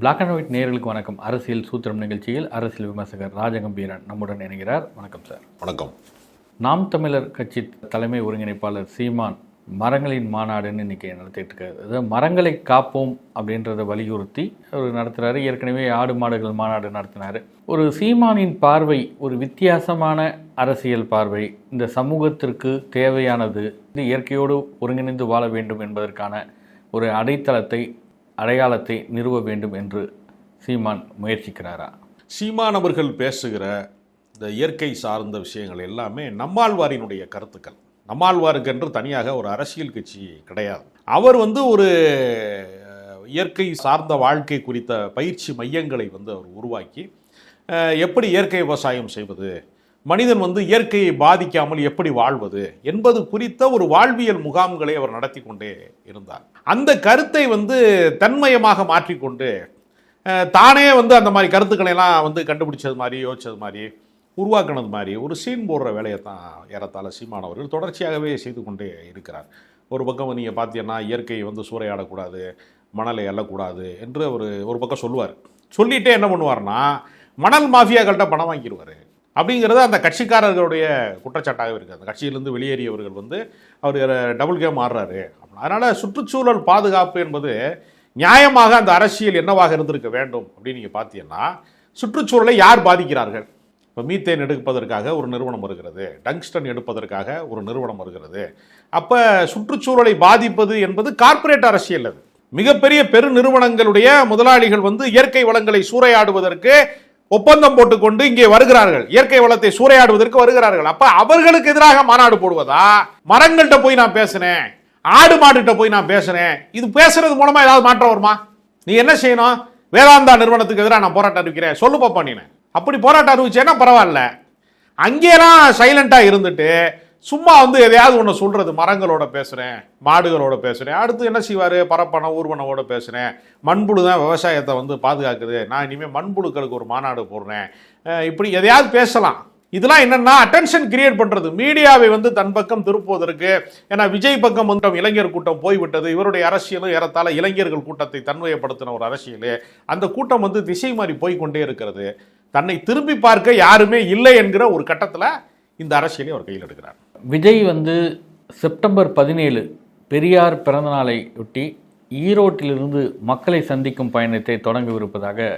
Black and white நேயர்களுக்கு வணக்கம். அரசியல் சூத்திரம் நிகழ்ச்சியில் அரசியல் விமர்சகர் ராஜகம்பீரன் நம்முடன் இணைகிறார். வணக்கம் சார். வணக்கம். நாம் தமிழர் கட்சி தலைமை ஒருங்கிணைப்பாளர் சீமான் மரங்களின் மாநாடுன்னு இன்னைக்கு நடத்திட்டு இருக்காரு. அதாவது மரங்களை காப்போம் அப்படின்றத வலியுறுத்தி அவர் நடத்துகிறாரு ஏற்கனவே ஆடு மாடுகள் மாநாடு நடத்தினார். ஒரு சீமானின் பார்வை ஒரு வித்தியாசமான அரசியல் பார்வை. இந்த சமூகத்திற்கு தேவையானது இது இயற்கையோடு ஒருங்கிணைந்து வாழ வேண்டும் என்பதற்கான ஒரு அடைத்தளத்தை அடையாளத்தை நிறுவ வேண்டும் என்று சீமான் முயற்சிக்கிறாரா? சீமான் அவர்கள் பேசுகிற இந்த இயற்கை சார்ந்த விஷயங்கள் எல்லாமே நம்மாழ்வாரினுடைய கருத்துக்கள். நம்மாழ்வாருக்கென்று தனியாக ஒரு அரசியல் கட்சி கிடையாது. அவர் வந்து ஒரு இயற்கை சார்ந்த வாழ்க்கை குறித்த பயிற்சி மையங்களை வந்து அவர் உருவாக்கி எப்படி இயற்கை விவசாயம் செய்வது மனிதன் வந்து இயற்கையை பாதிக்காமல் எப்படி வாழ்வது என்பது குறித்த ஒரு வாழ்வியல் முகாம்களை அவர் நடத்தி கொண்டே இருந்தார். அந்த கருத்தை வந்து தன்மயமாக மாற்றிக்கொண்டு தானே வந்து அந்த மாதிரி கருத்துக்களை எல்லாம் வந்து கண்டுபிடிச்சது மாதிரி யோசிச்சது மாதிரி உருவாக்குனது மாதிரி ஒரு சீன் போடுற வேலையை தான் ஏறத்தாழ சீமான் அவர்கள் தொடர்ச்சியாகவே செய்து கொண்டே இருக்கிறார். ஒரு பக்கம் நீங்கள் பார்த்தீங்கன்னா இயற்கையை வந்து சூறையாடக்கூடாது மணலை எல்லக்கூடாது என்று அவர் ஒரு பக்கம் சொல்லுவார். சொல்லிட்டே என்ன பண்ணுவார்னா மணல் மாஃபியாக்கள்கிட்ட பணம் வாங்கிடுவார் அப்படிங்கிறது அந்த கட்சிக்காரர்களுடைய குற்றச்சாட்டாகவே இருக்குது. அந்த கட்சியிலிருந்து வெளியேறியவர்கள் வந்து அவர் டபுள் கேம் ஆடுறாரு. அதனால் சுற்றுச்சூழல் பாதுகாப்பு என்பது நியாயமாக அந்த அரசியல் என்னவாக இருந்திருக்க வேண்டும் அப்படின்னு நீங்கள் பார்த்தீங்கன்னா சுற்றுச்சூழலை யார் பாதிக்கிறார்கள்? இப்போ மீத்தேன் எடுப்பதற்காக ஒரு நிறுவனம் வருகிறது. டங்ஸ்டன் எடுப்பதற்காக ஒரு நிறுவனம் வருகிறது. அப்போ சுற்றுச்சூழலை பாதிப்பது என்பது கார்ப்பரேட் அரசியல் அது. மிகப்பெரிய பெரு நிறுவனங்களுடைய முதலாளிகள் வந்து இயற்கை வளங்களை சூறையாடுவதற்கு ஒப்பந்தம் போட்டுக்கொண்டு இங்கே வருகிறார்கள். இயற்கை வளத்தை சூறையாடுவதற்கு வருகிறார்கள். அப்ப அவர்களுக்கு எதிராக மாநாடு போடுவதா? மரங்கள்கிட்ட போய் நான் பேசினேன். ஆடு மாடுகிட்ட போய் நான் பேசுனேன். இது பேசுறது மூலமா ஏதாவது மாற்றம் வருமா? நீ என்ன செய்யணும்? வேதாந்தா நிறுவனத்துக்கு எதிராக நான் போராட்டம் அறிவிக்கிறேன். சொல்லு பாப்பா அப்படி போராட்டம் அறிவிச்சேன்னா பரவாயில்ல. அங்கேலாம் சைலண்டா இருந்துட்டு சும்மா வந்து எதையாவது ஒன்று சொல்கிறது மரங்களோட பேசுகிறேன் மாடுகளோட பேசுகிறேன் அடுத்து என்ன செய்வார்? பரப்பன ஊர்வனவோட பேசுகிறேன் மண்புழு தான் விவசாயத்தை வந்து பாதுகாக்குது. நான் இனிமேல் மண்புழுக்களுக்கு ஒரு மாநாடு போடுறேன். இப்படி எதையாவது பேசலாம். இதெல்லாம் என்னென்னா அட்டென்ஷன் கிரியேட் பண்ணுறது மீடியாவை வந்து தன் பக்கம் திருப்புவதற்கு ஏன்னா விஜய் பக்கம் வந்து இளைஞர் கூட்டம் போய்விட்டது. இவருடைய அரசியலும் ஏறத்தாழ இளைஞர்கள் கூட்டத்தை தன்மையப்படுத்தின ஒரு அரசியல். அந்த கூட்டம் வந்து திசை மாறி போய்கொண்டே இருக்கிறது. தன்னை திரும்பி பார்க்க யாருமே இல்லை என்கிற ஒரு கட்டத்தில் இந்த அரசியலை அவர் கையில் எடுக்கிறார். விஜய் வந்து செப்டம்பர் பதினேழு பெரியார் பிறந்தநாளை ஒட்டி ஈரோட்டிலிருந்து மக்களை சந்திக்கும் பயணத்தை தொடங்கவிருப்பதாக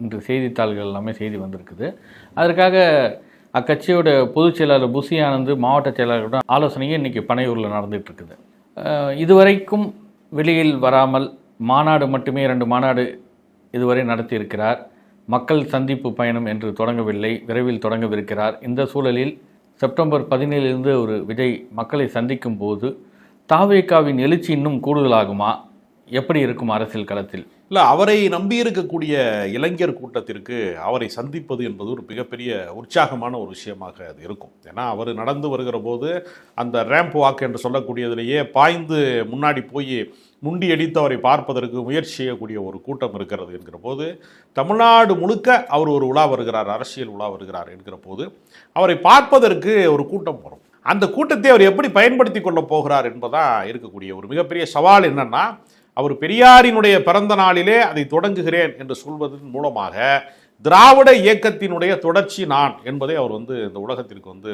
இன்று செய்தித்தாள்கள் எல்லாமே செய்தி வந்திருக்குது. அதற்காக அக்கட்சியோட பொதுச் செயலாளர் புசி ஆனந்த் மாவட்ட செயலாளர்களுடன் ஆலோசனையே இன்னைக்கு பனையூரில் நடந்துகிட்ருக்குது. இருக்குது இதுவரைக்கும் வெளியில் வராமல் மாநாடு மட்டுமே ரெண்டு மாநாடு இதுவரை நடத்தியிருக்கிறார். மக்கள் சந்திப்பு பயணம் என்று தொடங்கவில்லை விரைவில் தொடங்கவிருக்கிறார். இந்த சூழலில் செப்டம்பர் பதினேழுலேருந்து ஒரு விஜய் மக்களை சந்திக்கும் போது தாவேகாவின் எழுச்சி இன்னும் கூடுதலாகுமா? எப்படி இருக்கும் அரசியல் களத்தில்? இல்லை அவரை நம்பி இருக்கக்கூடிய இளைஞர் கூட்டத்திற்கு அவரை சந்திப்பது என்பது ஒரு மிகப்பெரிய உற்சாகமான ஒரு விஷயமாக அது இருக்கும். ஏன்னா அவர் நடந்து வருகிற போது அந்த ரேம்ப் வாக் என்று சொல்லக்கூடியதிலேயே பாய்ந்து முன்னாடி போய் முண்டியடித்து அவரை பார்ப்பதற்கு முயற்சி செய்யக்கூடிய ஒரு கூட்டம் இருக்கிறது என்கிற போது தமிழ்நாடு முழுக்க அவர் ஒரு உலா வருகிறார் அரசியல் உலா வருகிறார் என்கிற போது அவரை பார்ப்பதற்கு ஒரு கூட்டம் வரும். அந்த கூட்டத்தை அவர் எப்படி பயன்படுத்தி கொள்ள போகிறார் என்பதான் இருக்கக்கூடிய ஒரு மிகப்பெரிய சவால் என்னன்னா அவர் பெரியாரினுடைய பிறந்த நாளிலே அதை தொடங்குகிறேன் என்று சொல்வதன் மூலமாக திராவிட இயக்கத்தினுடைய தொடர்ச்சி நான் என்பதை அவர் வந்து இந்த உலகத்திற்கு வந்து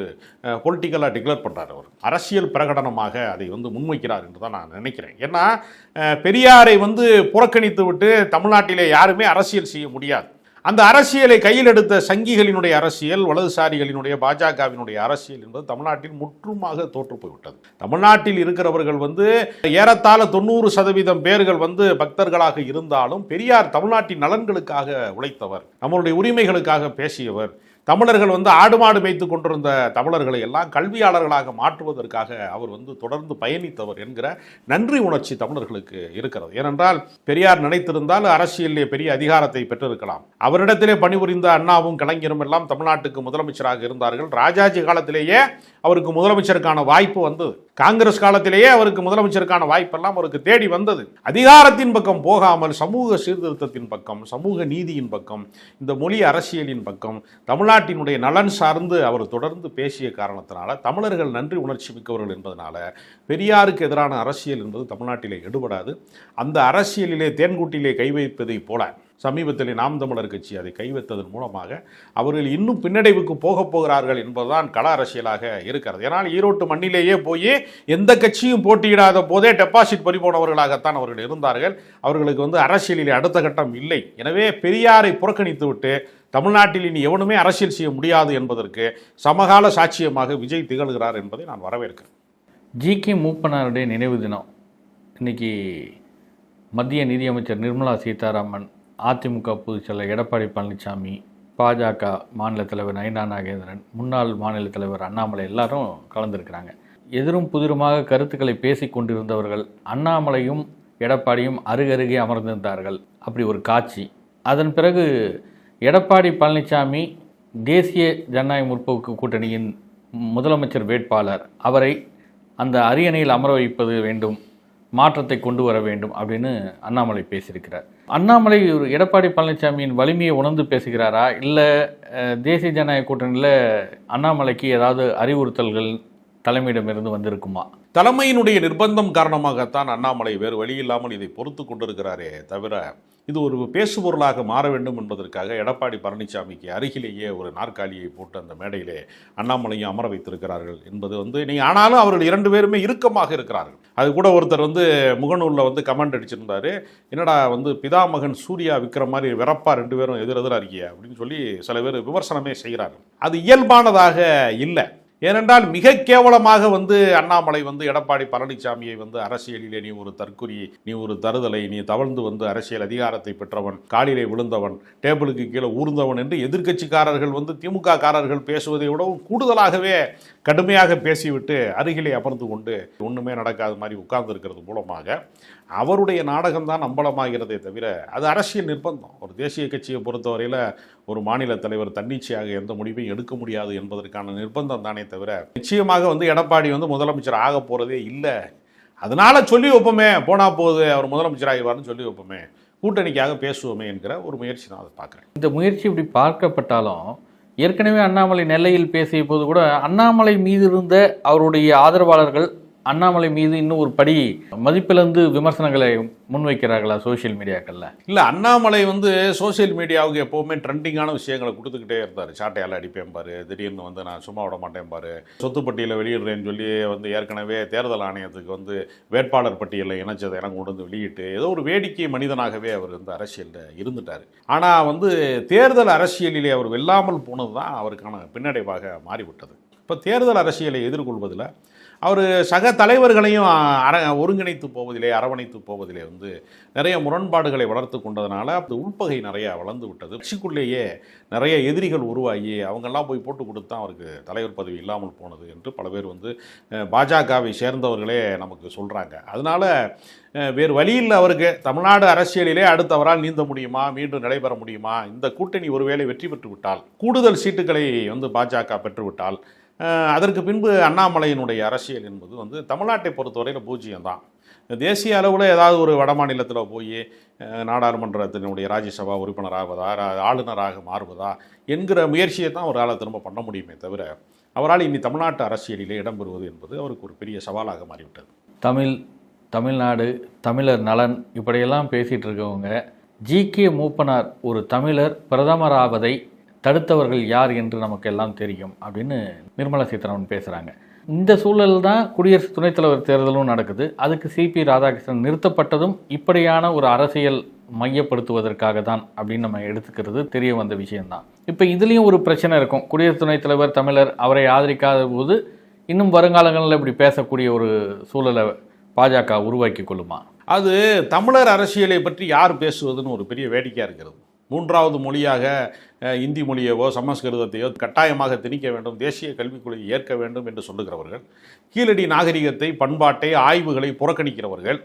பொலிட்டிக்கலாக டிக்ளேர் பண்ணுறார் அவர். அரசியல் பிரகடனமாக அதை வந்து முன்வைக்கிறார் என்று தான் நான் நினைக்கிறேன். ஏன்னா பெரியாரை வந்து புறக்கணித்து விட்டு தமிழ்நாட்டிலே யாருமே அரசியல் செய்ய முடியாது. அந்த அரசியலை கையில் எடுத்த சங்கிகளினுடைய அரசியல் வலதுசாரிகளினுடைய பாஜகவினுடைய அரசியல் என்பது தமிழ்நாட்டில் முற்றுமாக தோற்று போய்விட்டது தமிழ்நாட்டில் இருக்கிறவர்கள் வந்து ஏறத்தாழ தொண்ணூறு சதவீதம் பேர்கள் வந்து பக்தர்களாக இருந்தாலும் பெரியார் தமிழ்நாட்டின் நலன்களுக்காக உழைத்தவர் நம்மளுடைய உரிமைகளுக்காக பேசியவர் தமிழர்கள் வந்து ஆடு மாடு மேய்த்து கொண்டிருந்த தமிழர்களை எல்லாம் கல்வியாளர்களாக மாற்றுவதற்காக அவர் வந்து தொடர்ந்து பயணித்தவர் என்கிற நன்றி உணர்ச்சி தமிழர்களுக்கு இருக்கிறது. ஏனென்றால் பெரியார் நினைத்திருந்தால் அரசியலிலே பெரிய அதிகாரத்தை பெற்றிருக்கலாம். அவரிடத்திலே பணிபுரிந்த அண்ணாவும் கலைஞரும் எல்லாம் தமிழ்நாட்டுக்கு முதலமைச்சராக இருந்தார்கள். ராஜாஜி காலத்திலேயே அவருக்கு முதலமைச்சருக்கான வாய்ப்பு வந்தது. காங்கிரஸ் காலத்திலேயே அவருக்கு முதலமைச்சருக்கான வாய்ப்பெல்லாம் அவருக்கு தேடி வந்தது. அதிகாரத்தின் பக்கம் போகாமல் சமூக சீர்திருத்தத்தின் பக்கம் சமூக நீதியின் பக்கம் இந்த மொழி அரசியலின் பக்கம் தமிழ்நாடு தமிழ்நாட்டினுடைய நலன் சார்ந்து அவர் தொடர்ந்து பேசிய காரணத்தினால தமிழர்கள் நன்றி உணர்ச்சி மிக்கவர்கள் என்பதனால பெரியாருக்கு எதிரான அரசியல் என்பது தமிழ்நாட்டிலே எடுபடாது. அந்த அரசியலிலே தேன்கூட்டிலே கை வைப்பதைப் போல சமீபத்தில் நாம் தமிழர் கட்சி அதை கைவித்ததன் மூலமாக அவர்கள் இன்னும் பின்னடைவுக்கு போகப் போகிறார்கள் என்பதுதான் கள அரசியலாக இருக்கிறது. ஏன்னால் ஈரோட்டு மண்ணிலேயே போய் எந்த கட்சியும் போட்டியிடாத போதே டெபாசிட் பறிபோனவர்களாகத்தான் அவர்கள் இருந்தார்கள். அவர்களுக்கு வந்து அரசியலில் அடுத்த கட்டம் இல்லை. எனவே பெரியாரை புறக்கணித்து விட்டு தமிழ்நாட்டில் இனி எவனுமே அரசியல் செய்ய முடியாது என்பதற்கு சமகால சாட்சியமாக விஜய் திகழ்கிறார் என்பதை நான் வரவேற்கிறேன். ஜி கே மூப்பனாருடைய நினைவு தினம். இன்னைக்கு மத்திய நிதியமைச்சர் நிர்மலா சீதாராமன் அதிமுக பொதுச்செயலர் எடப்பாடி பழனிசாமி பாஜக மாநில தலைவர் நயினா நாகேந்திரன் முன்னாள் மாநில தலைவர் அண்ணாமலை எல்லாரும் கலந்துருக்கிறாங்க. எதிரும் புதிருமாக கருத்துக்களை பேசி கொண்டிருந்தவர்கள் அண்ணாமலையும் எடப்பாடியும் அருகருகே அமர்ந்திருந்தார்கள். அப்படி ஒரு காட்சி. அதன் பிறகு எடப்பாடி பழனிசாமி தேசிய ஜனநாயக முற்போக்கு கூட்டணியின் முதலமைச்சர் வேட்பாளர். அவரை அந்த அரியணையில் அமர வைப்பது வேண்டும். மாற்றத்தை கொண்டு வர வேண்டும் அப்படின்னு அண்ணாமலை பேசியிருக்கிறார். அண்ணாமலை ஒரு எடப்பாடி பழனிசாமியின் வலிமையை உணர்ந்து பேசுகிறாரா? இல்லை தேசிய ஜனநாயக கூட்டணியில் அண்ணாமலைக்கு ஏதாவது அறிவுறுத்தல்கள் தலைமையிடமிருந்து வந்திருக்குமா? தலைமையினுடைய நிர்பந்தம் காரணமாகத்தான் அண்ணாமலை வேறு வழி இல்லாமல் இதை பொறுத்து கொண்டிருக்கிறாரே தவிர இது ஒரு பேசுபொருளாக மாற வேண்டும் என்பதற்காக எடப்பாடி பழனிசாமிக்கு அருகிலேயே ஒரு நாற்காலியை போட்டு அந்த மேடையிலே அண்ணாமலையும் அமர வைத்திருக்கிறார்கள் என்பது வந்து நீ ஆனாலும் அவர்கள் இரண்டு பேருமே இறுக்கமாக இருக்கிறார்கள். அது கூட ஒருத்தர் வந்து முகநூலில் வந்து கமெண்ட் அடிச்சிருந்தாரு. என்னடா வந்து பிதாமகன் சூர்யா விற்கிற மாதிரி விறப்பா ரெண்டு பேரும் எதிரெதிராக இருக்கியா அப்படின்னு சொல்லி சில பேர் விமர்சனமே செய்கிறாங்க அது இயல்பானதாக இல்லை. ஏனென்றால் மிக கேவலமாக வந்து அண்ணாமலை வந்து எடப்பாடி பழனிசாமியை வந்து அரசியலிலே நீ ஒரு தற்குறி நீ ஒரு தருதலை நீ தவழ்ந்து வந்து அரசியல் அதிகாரத்தை பெற்றவன் காலிலே விழுந்தவன் டேபிளுக்கு கீழே ஊர்ந்தவன் என்று எதிர்க்கட்சிக்காரர்கள் வந்து திமுக காரர்கள் பேசுவதை விடவும் கூடுதலாகவே கடுமையாக பேசிவிட்டு அருகிலே அமர்ந்து கொண்டு ஒன்றுமே நடக்காத மாதிரி உட்கார்ந்து இருக்கிறது மூலமாக அவருடைய நாடகம் தான் அம்பலமாகிறதே தவிர அது அரசியல் நிர்பந்தம். ஒரு தேசிய கட்சியை பொறுத்தவரையில் ஒரு மாநில தலைவர் தன்னிச்சையாக எந்த முடிவையும் எடுக்க முடியாது என்பதற்கான நிர்பந்தம் தானே தவிர நிச்சயமாக வந்து எடப்பாடி வந்து முதலமைச்சர் ஆக போகிறதே இல்லை. அதனால சொல்லி வைப்போமே போனால் போகுது அவர் முதலமைச்சர் ஆகிவார்னு சொல்லி வைப்போமே கூட்டணிக்காக பேசுவோமே என்கிற ஒரு முயற்சி தான் அதை பார்க்குறேன். இந்த முயற்சி இப்படி பார்க்கப்பட்டாலும் ஏற்கனவே அண்ணாமலை நெல்லையில் பேசிய போது கூட அண்ணாமலை மீது இருந்த அவருடைய ஆதரவாளர்கள் அண்ணாமலை மீது இன்னும் ஒரு படி மதிப்பிலிருந்து விமர்சனங்களை முன்வைக்கிறார்களா சோஷியல் மீடியாக்களில் இல்லை அண்ணாமலை வந்து சோஷியல் மீடியாவுக்கு எப்போவுமே ட்ரெண்டிங்கான விஷயங்களை கொடுத்துக்கிட்டே இருந்தார். சாட்டையால் அடிப்பேன் பாரு திடீர்னு வந்து நான் சும்மா விட மாட்டேன் பாரு சொத்து பட்டியலில் வெளியிடுறேன்னு சொல்லி வந்து ஏற்கனவே தேர்தல் ஆணையத்துக்கு வந்து வேட்பாளர் பட்டியலை இணைச்சதை எனக்கு கொண்டு வந்து வெளியிட்டு ஏதோ ஒரு வேடிக்கை மனிதனாகவே அவர் வந்து அரசியலில் இருந்துட்டார். ஆனால் வந்து தேர்தல் அரசியலிலே அவர் வெல்லாமல் போனது தான் அவருக்கான பின்னடைவாக மாறிவிட்டது. இப்போ தேர்தல் அரசியலை எதிர்கொள்வதில் அவர் சக தலைவர்களையும் அர ஒருங்கிணைத்து போவதிலே அரவணைத்து போவதிலே வந்து நிறைய முரண்பாடுகளை வளர்த்து கொண்டதுனால அந்த உள்பகை நிறையா வளர்ந்து விட்டது. கட்சிக்குள்ளேயே நிறைய எதிரிகள் உருவாகி அவங்கெல்லாம் போய் போட்டு கொடுத்து தான் அவருக்கு தலைவர் பதவி இல்லாமல் போனது என்று பல பேர் வந்து பாஜகவை சேர்ந்தவர்களே நமக்கு சொல்கிறாங்க அதனால வேறு வழியில் அவருக்கு. தமிழ்நாடு அரசியலிலே அடுத்து அவரால் நீந்த முடியுமா? மீண்டும் நடைபெற முடியுமா? இந்த கூட்டணி ஒருவேளை வெற்றி பெற்று விட்டால் கூடுதல் சீட்டுகளை வந்து பாஜக பெற்றுவிட்டால் அதற்கு பின்பு அண்ணாமலையினுடைய அரசியல் என்பது வந்து தமிழ்நாட்டை பொறுத்தவரையில் பூஜ்ஜியம் தான் தேசிய அளவில் ஏதாவது ஒரு வட மாநிலத்தில் போய் நாடாளுமன்றத்தினுடைய ராஜ்யசபா உறுப்பினராவதா ரா- ஆளுநராக மாறுவதா என்கிற முயற்சியை தான் அவரால் திரும்ப பண்ண முடியுமே தவிர அவரால் இனி தமிழ்நாட்டு அரசியலிலே இடம்பெறுவது என்பது அவருக்கு ஒரு பெரிய சவாலாக மாறிவிட்டது. தமிழ் தமிழ்நாடு தமிழர் நலன் இப்படியெல்லாம் பேசிகிட்டு இருக்கவங்க ஜி கே மூப்பனார் ஒரு தமிழர் பிரதமராவதை தடுத்தவர்கள் யார் என்று நமக்கு எல்லாம் தெரியும் அப்படின்னு நிர்மலா சீதாராமன் பேசுகிறாங்க இந்த சூழல் தான் குடியரசு துணைத் தலைவர் தேர்தலும் நடக்குது. அதுக்கு சிபி ராதாகிருஷ்ணன் நிறுத்தப்பட்டதும் இப்படியான ஒரு அரசியல் மையப்படுத்துவதற்காக தான் அப்படின்னு நம்ம எடுத்துக்கிறது தெரிய வந்த விஷயம்தான். இப்போ இதுலேயும் ஒரு பிரச்சனை இருக்கும். குடியரசு துணைத் தலைவர் தமிழர் அவரை ஆதரிக்காத போது இன்னும் வருங்காலங்களில் இப்படி பேசக்கூடிய ஒரு சூழலை பாஜக உருவாக்கி கொள்ளுமா? அது தமிழர் அரசியலை பற்றி யார் பேசுவதுன்னு ஒரு பெரிய வேடிக்கையாக இருக்கிறது. மூன்றாவது மொழியாக இந்தி மொழியவோ சமஸ்கிருதத்தையோ கட்டாயமாக திணிக்க வேண்டும் தேசிய கல்விக் கொள்கையை ஏற்க வேண்டும் என்று சொல்லுகிறவர்கள் கீழடி நாகரிகத்தை பண்பாட்டை ஆய்வுகளை புறக்கணிக்கிறவர்கள்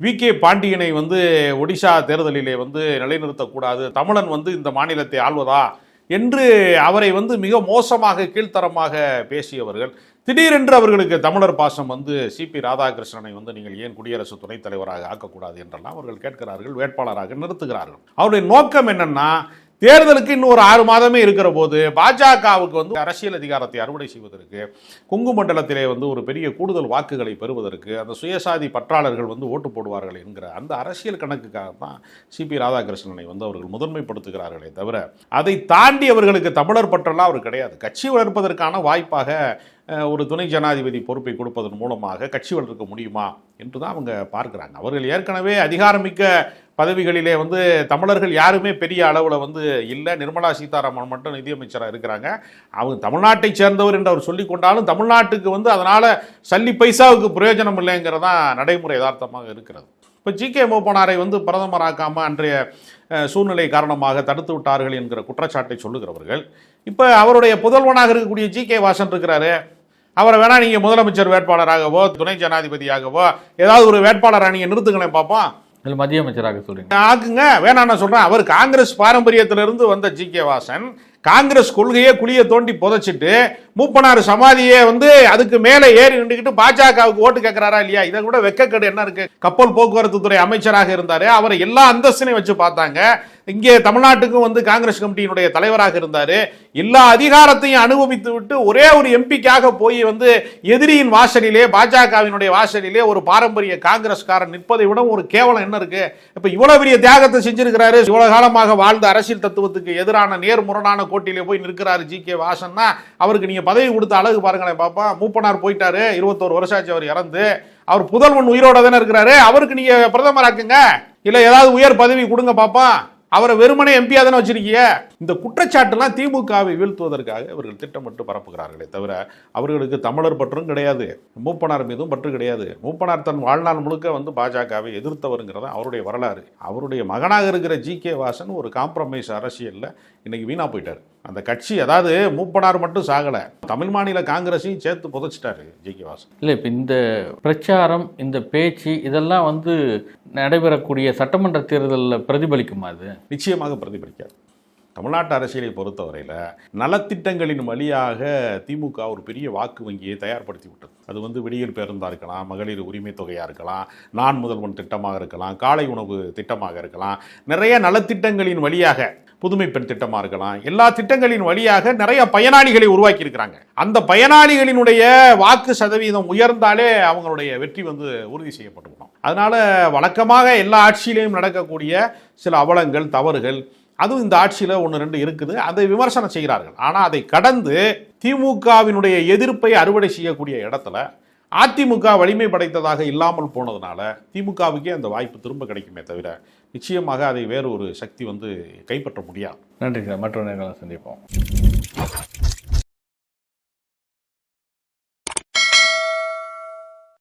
வி. கே. பாண்டியனை வந்து ஒடிசா தேர்தலிலே வந்து நிலைநிறுத்தக்கூடாது தமிழன் வந்து இந்த மாநிலத்தை ஆள்வதா என்று அவரை வந்து மிக மோசமாக கீழ்த்தரமாக பேசியவர்கள் திடீரென்று அவர்களுக்கு தமிழர் பாசம் வந்து சிபி ராதாகிருஷ்ணனை வந்து நீங்கள் ஏன் குடியரசு துணைத் தலைவராக ஆக்கக்கூடாது என்றெல்லாம் அவர்கள் கேட்கிறார்கள் வேட்பாளராக நிறுத்துகிறார்கள். அவருடைய நோக்கம் என்னன்னா தேர்தலுக்கு இன்னும் ஒரு ஆறு மாதமே இருக்கிற போது பாஜகவுக்கு வந்து அரசியல் அதிகாரத்தை அறுவடை செய்வதற்கு கொங்கு மண்டலத்திலே வந்து ஒரு பெரிய கூடுதல் வாக்குகளை பெறுவதற்கு அந்த சுயசாதி பற்றாளர்கள் வந்து ஓட்டு போடுவார்கள் என்கிற அந்த அரசியல் கணக்குக்காக தான் சிபி ராதாகிருஷ்ணனை வந்து அவர்கள் முதன்மைப்படுத்துகிறார்களே தவிர அதை தாண்டி அவர்களுக்கு தமிழர் பற்றெல்லாம் அவர் கிடையாது. கட்சி வளர்ப்பதற்கான வாய்ப்பாக ஒரு துணை ஜனாதிபதி பொறுப்பை கொடுப்பதன் மூலமாக கட்சி வளர்க்க முடியுமா என்று தான் அவங்க பார்க்குறாங்க. அவர்கள் ஏற்கனவே அதிகாரமிக்க பதவிகளிலே வந்து தமிழர்கள் யாருமே பெரிய அளவில் வந்து இல்லை. நிர்மலா சீதாராமன் மட்டும் நிதியமைச்சராக இருக்கிறாங்க. அவங்க தமிழ்நாட்டை சேர்ந்தவர் என்று அவர் சொல்லி கொண்டாலும் தமிழ்நாட்டுக்கு வந்து அதனால் சல்லி பைசாவுக்கு பிரயோஜனம் இல்லைங்கிறதான் நடைமுறை யதார்த்தமாக இருக்கிறது. இப்போ ஜி கே மூப்பனாரை வந்து பிரதமராக்காமல் அன்றைய சூழ்நிலை காரணமாக தடுத்து விட்டார்கள் என்கிற குற்றச்சாட்டை சொல்லுகிறவர்கள் இப்போ அவருடைய புதல்வனாக இருக்கக்கூடிய ஜி கே வாசன் இருக்கிறாரு. அவரை வேணால் நீங்கள் முதலமைச்சர் வேட்பாளராகவோ துணை ஜனாதிபதியாகவோ ஏதாவது ஒரு வேட்பாளராக நீங்கள் நிறுத்துங்களேன் பார்ப்போம் இல்லை மத்திய அமைச்சராக சொல்றீங்க. ஆக்குங்க. வேணாம் நான் சொல்றேன். அவர் காங்கிரஸ் பாரம்பரியத்திலிருந்து வந்த ஜி கே வாசன் காங்கிரஸ் கொள்கையே குழியை தோண்டி புதைச்சிட்டு மூப்பனார் சமாதியே வந்து அதுக்கு மேலே ஏறி நின்றுக்கிட்டு பாஜகவுக்கு ஓட்டு கேட்கிறாரா இல்லையா? இதை கூட வெக்கக்கேடு என்ன இருக்கு? கப்பல் போக்குவரத்து துறை அமைச்சராக இருந்தாரு. அவரை எல்லா அந்தஸ்தினையும் வச்சு பார்த்தாங்க. இங்கே தமிழ்நாட்டுக்கும் வந்து காங்கிரஸ் கமிட்டியினுடைய தலைவராக இருந்தார். எல்லா அதிகாரத்தையும் அனுபவித்து விட்டு ஒரே ஒரு எம்பிக்காக போய் வந்து எதிரியின் வாசலிலே பாஜகவினுடைய வாசலிலே ஒரு பாரம்பரிய காங்கிரஸ்காரன் நிற்பதை விட ஒரு கேவலம் என்ன இருக்கு? இப்போ இவ்வளோ பெரிய தியாகத்தை செஞ்சிருக்கிறாரு. இவ்வளோ காலமாக வாழ்ந்த அரசியல் தத்துவத்துக்கு எதிரான நேர்முரணான போட்டியிலே போய் நிற்கிறாரு ஜி கே வாசன்னா அவருக்கு நீங்கள் பதவி கொடுத்த அழகு பாருங்களேன் பாப்பா. மூப்பனார் போயிட்டாரு இருபத்தோரு வருஷம் ஆச்சு அவர் இறந்து. அவர் புதல்வன் உயிரோட தானே இருக்கிறாரு. அவருக்கு நீங்கள் பிரதமராக்குங்க இல்லை ஏதாவது உயர் பதவி கொடுங்க பாப்பா. அவரை வெறுமனே எம்பியா தானே வச்சிருக்கீங்க? இந்த குற்றச்சாட்டுலாம் திமுகவை வீழ்த்துவதற்காக இவர்கள் திட்டமிட்டு பரப்புகிறார்களே தவிர அவர்களுக்கு தமிழர் பற்றும் கிடையாது மூப்பனார் மீதும் பற்று கிடையாது. மூப்பனார் தன் வாழ்நாள் முழுக்க வந்து பாஜகவை எதிர்த்தவருங்கிறத அவருடைய வரலாறு. அவருடைய மகனாக இருக்கிற ஜி கே வாசன் ஒரு காம்ப்ரமைஸ் அரசியலில் இன்னைக்கு வீணாக போயிட்டார். அந்த கட்சி அதாவது மூப்பனார் மட்டும் சாகல. தமிழ் மாநில காங்கிரஸையும் சேர்த்து புதைச்சிட்டாரு ஜி கே வாசன். இல்லை இப்போ இந்த பிரச்சாரம் இந்த பேச்சு இதெல்லாம் வந்து நடைபெறக்கூடிய சட்டமன்ற தேர்தலில் பிரதிபலிக்குமா அது? நிச்சயமாக பிரதிபலிக்காது. தமிழ்நாட்டு அரசியலை பொறுத்தவரையில் நலத்திட்டங்களின் வழியாக திமுக ஒரு பெரிய வாக்கு வங்கியை தயார்படுத்தி விட்டது. அது வந்து விடியல் பேருந்தாக இருக்கலாம் மகளிர் உரிமை தொகையாக இருக்கலாம் நான் முதல்வன் திட்டமாக இருக்கலாம் காலை உணவு திட்டமாக இருக்கலாம் நிறைய நலத்திட்டங்களின் வழியாக புதுமை பெண் திட்டமாக இருக்கலாம். எல்லா திட்டங்களின் வழியாக நிறைய பயனாளிகளை உருவாக்கி இருக்கிறாங்க அந்த பயனாளிகளினுடைய வாக்கு சதவீதம் உயர்ந்தாலே அவங்களுடைய வெற்றி வந்து உறுதி செய்யப்பட்டுக்கணும் அதனால வழக்கமாக எல்லா ஆட்சியிலையும் நடக்கக்கூடிய சில அவலங்கள் தவறுகள் அதுவும் இந்த ஆட்சியில் ஒன்று ரெண்டு இருக்குது. அதை விமர்சனம் செய்கிறார்கள். ஆனால் அதை கடந்து திமுகவினுடைய எதிர்ப்பை அறுவடை செய்யக்கூடிய இடத்துல அதிமுக வலிமை படைத்ததாக இல்லாமல் போனதுனால திமுகவுக்கே அந்த வாய்ப்பு திரும்ப கிடைக்குமே தவிர நிச்சயமாக அதை வேறு ஒரு சக்தி வந்து கைப்பற்ற முடியாது. நன்றி சார். மற்றொரு நேரம் சந்திப்போம்.